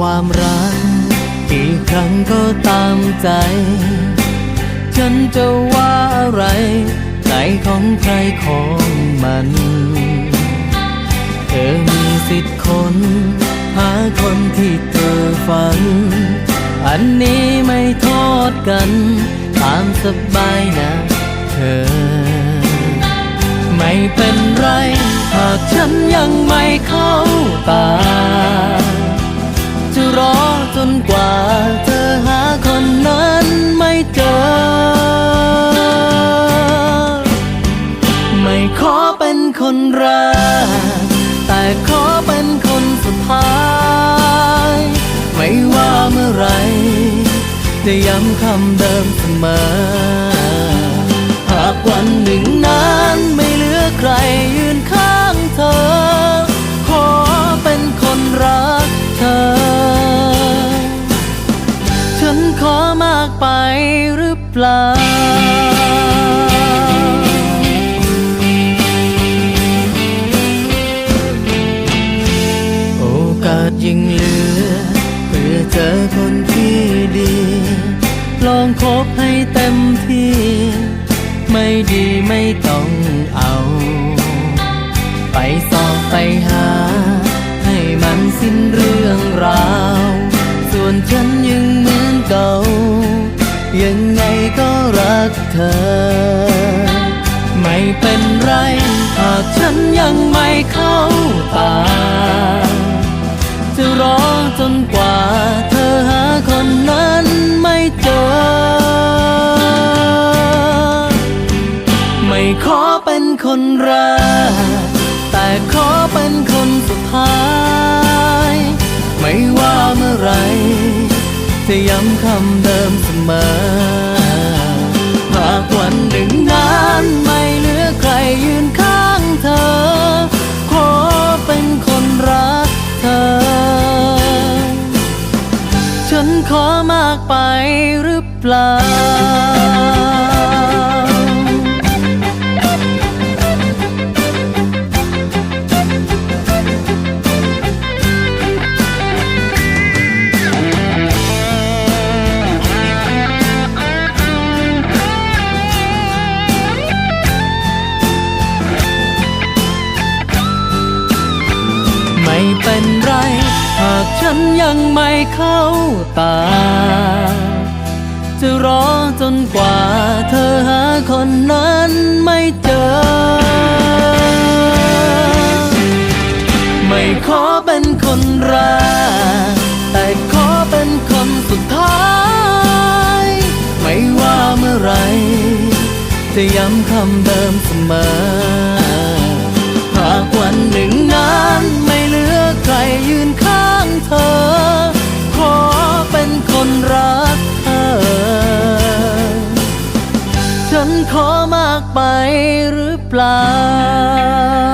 ความรัก กี่ครั้งก็ตามใจ ฉันจะว่าอะไร ใจของใครของมัน เธอมีสิทธิ์คนหาคนที่เธอฝัน อันนี้ไม่โทษกัน ตามสบายนะเธอ ไม่เป็นไร หากฉันยังไม่เข้าตา แต่ขอเป็นคนสุดท้าย ไม่ว่าเมื่อไหรจะย้ำคำเดิมเสมอ หากวันหนึ่งนั้นไม่เหลือใครยืนข้างเธอ ขอเป็นคนรักเธอ ฉันขอมากไปหรือเปล่า ลองคบให้เต็มที่ ไม่ดีไม่ต้องเอา ไปสอบไปหา ให้มันสิ้นเรื่องราว ส่วนฉันยังเหมือนเก่า ยังไงก็รักเธอ ไม่เป็นไรหากฉันยังไม่เข้าตา จะรอจนกว่า เป็นคนแรก แต่ขอเป็นคนสุดท้าย ไม่ว่าเมื่อไรจะย้ำคำเดิมเสมอ หากวันหนึ่งนั้นไม่เหลือใครยืนข้างเธอ ขอเป็นคนรักเธอ ฉันขอมากไปหรือเปล่า ฉันยังไม่เข้าตา จะรอจนกว่าเธอหาคนนั้นไม่เจอ ไม่ขอเป็นคนแรกแต่ขอเป็นคนสุดท้าย ไม่ว่าเมื่อไร จะย้ำคำเดิมเสมอากไปหรือเปล่า